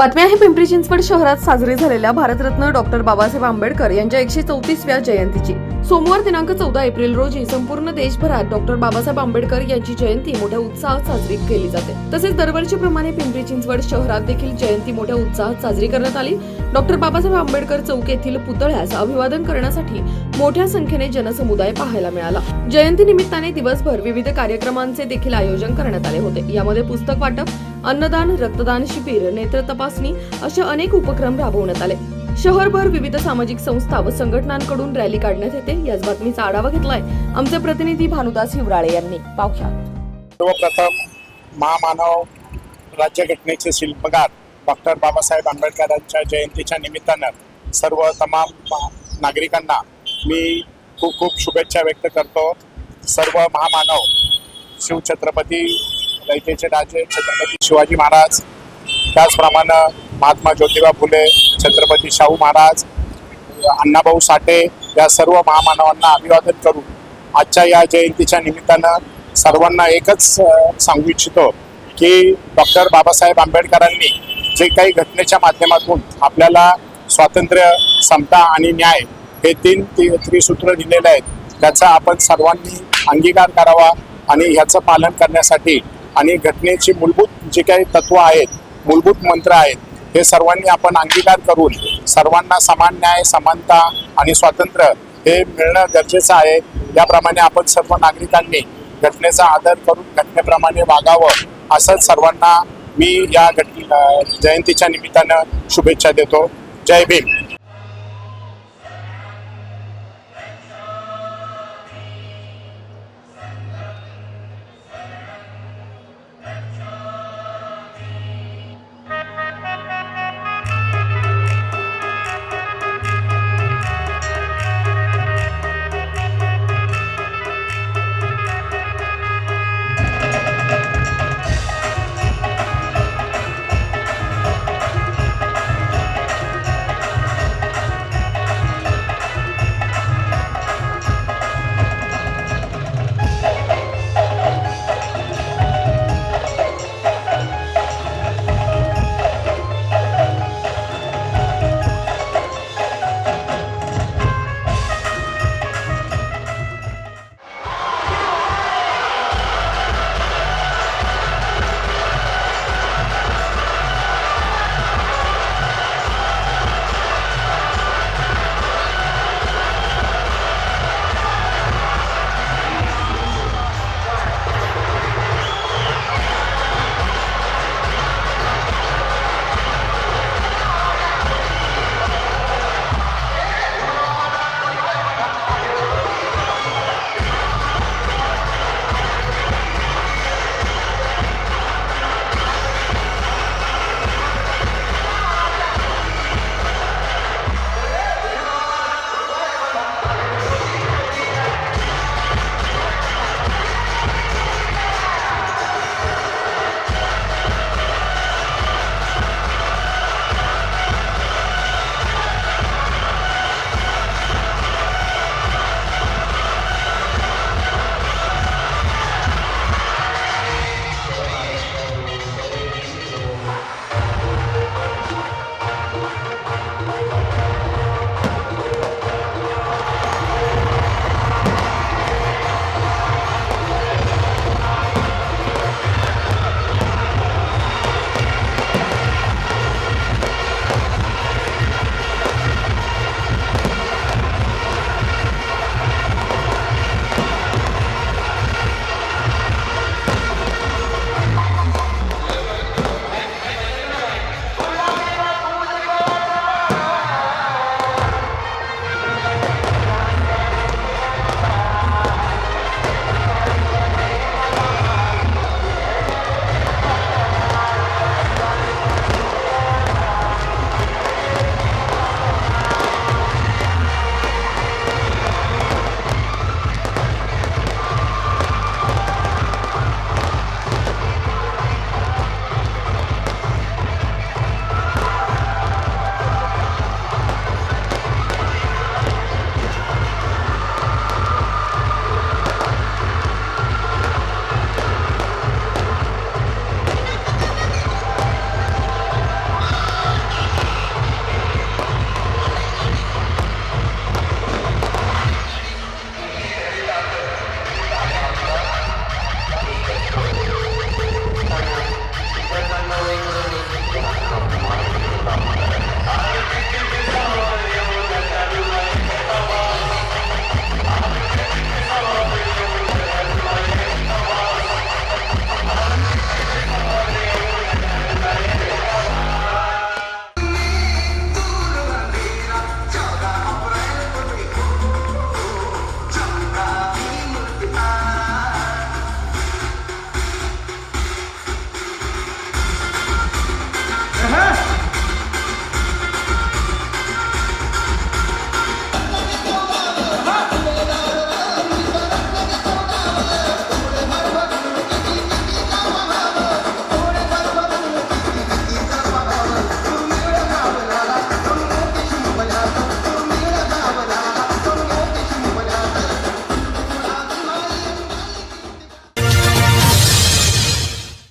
बातमी आहे पिंपरी चिंचवड शहरात साजरी झालेल्या भारतरत्न डॉक्टर बाबासाहेब आंबेडकर यांच्या एकशे चौतीसव्या जयंतीची. सोमवार दिनांक चौदा एप्रिल रोजी संपूर्ण देशभरात डॉक्टर बाबासाहेब आंबेडकर यांची जयंती मोठ्या उत्साहात साजरी केली जाते. तसेच दरवर्षीप्रमाणे पिंपरी चिंचवड शहरात देखील जयंती मोठ्या उत्साहात साजरी करण्यात आली. डॉक्टर बाबासाहेब आंबेडकर चौक येथील पुतळ्यास अभिवादन करण्यासाठी मोठ्या संख्येने जनसमुदाय पाहायला मिळाला. जयंती निमित्ताने दिवसभर विविध कार्यक्रमांचे देखील आयोजन करण्यात आले होते. यामध्ये पुस्तक वाटप अन्नदान रक्तदान शिबिर नेत्र तपासणी असे अनेक उपक्रम राबवण्यात आले. शहरभर विविध सामाजिक संस्था व संघटनांकडून रॅली काढण्यात येते. याच बातमीचा आढावा घेतलाय आमचे प्रतिनिधी भानुदास हिवराळे यांनी. पाहूया सर्वप्रथम महामानव राज्यघटनेचे शिल्पकार डॉक्टर बाबासाहेब आंबेडकरांच्या जयंतीच्या निमित्तानं सर्व तमाम नागरिकांना मी खूप खूप शुभेच्छा व्यक्त करतो. सर्व महामानव शिवछत्रपती लैकेचे राजे छत्रपती शिवाजी महाराज त्याचप्रमाणे महात्मा ज्योतिबा फुले छत्रपती शाहू महाराज अण्णाभाऊ साठे या सर्व महामानवांना अभिवादन करून आजच्या या जयंतीच्या निमित्तानं सर्वांना एकच सांगू इच्छितो की डॉक्टर बाबासाहेब आंबेडकरांनी जे काही घटनेच्या माध्यमातून आपल्याला स्वातंत्र्य समता आणि न्याय हे तीन त्रिसूत्र दिलेले आहेत त्याचा आपण सर्वांनी अंगीकार करावा आणि ह्याचं पालन करण्यासाठी आणि घटनेची मूलभूत जे काही तत्व आहेत मूलभूत मंत्र आहेत हे सर्वांनी आपण अंगीकार करून सर्वांना समान न्याय समानता आणि स्वातंत्र्य हे मिळणं गरजेचं आहे. याप्रमाणे आपण सर्व नागरिकांनी घटनेचा आदर करून घटनेप्रमाणे वागावं असंच सर्वांना मी या घट जयंतीच्या निमित्तानं शुभेच्छा देतो. जय भीम.